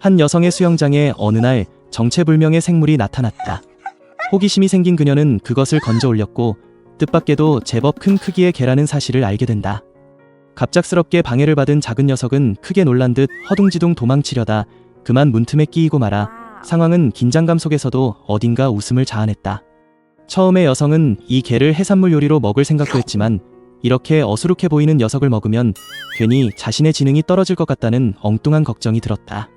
한 여성의 수영장에 어느 날 정체불명의 생물이 나타났다. 호기심이 생긴 그녀는 그것을 건져 올렸고 뜻밖에도 제법 큰 크기의 개라는 사실을 알게 된다. 갑작스럽게 방해를 받은 작은 녀석은 크게 놀란 듯 허둥지둥 도망치려다 그만 문틈에 끼이고 말아 상황은 긴장감 속에서도 어딘가 웃음을 자아냈다. 처음에 여성은 이 개를 해산물 요리로 먹을 생각도 했지만 이렇게 어수룩해 보이는 녀석을 먹으면 괜히 자신의 지능이 떨어질 것 같다는 엉뚱한 걱정이 들었다.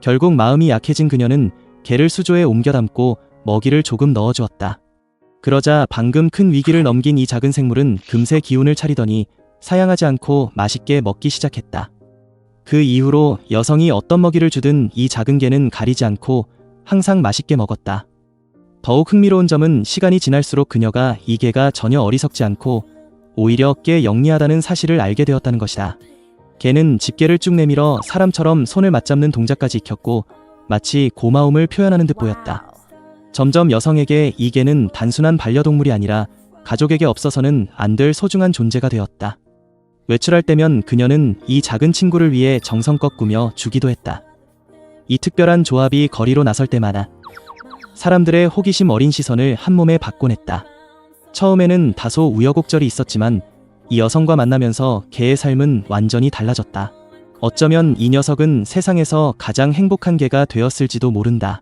결국 마음이 약해진 그녀는 개를 수조에 옮겨 담고 먹이를 조금 넣어주었다. 그러자 방금 큰 위기를 넘긴 이 작은 생물은 금세 기운을 차리더니 사양하지 않고 맛있게 먹기 시작했다. 그 이후로 여성이 어떤 먹이를 주든 이 작은 개는 가리지 않고 항상 맛있게 먹었다. 더욱 흥미로운 점은 시간이 지날수록 그녀가 이 개가 전혀 어리석지 않고 오히려 꽤 영리하다는 사실을 알게 되었다는 것이다. 개는 집게를 쭉 내밀어 사람처럼 손을 맞잡는 동작까지 익혔고 마치 고마움을 표현하는 듯 보였다. 점점 여성에게 이 개는 단순한 반려동물이 아니라 가족에게 없어서는 안 될 소중한 존재가 되었다. 외출할 때면 그녀는 이 작은 친구를 위해 정성껏 꾸며 주기도 했다. 이 특별한 조합이 거리로 나설 때마다 사람들의 호기심 어린 시선을 한 몸에 받곤 했다. 처음에는 다소 우여곡절이 있었지만 이 여성과 만나면서 개의 삶은 완전히 달라졌다. 어쩌면 이 녀석은 세상에서 가장 행복한 개가 되었을지도 모른다.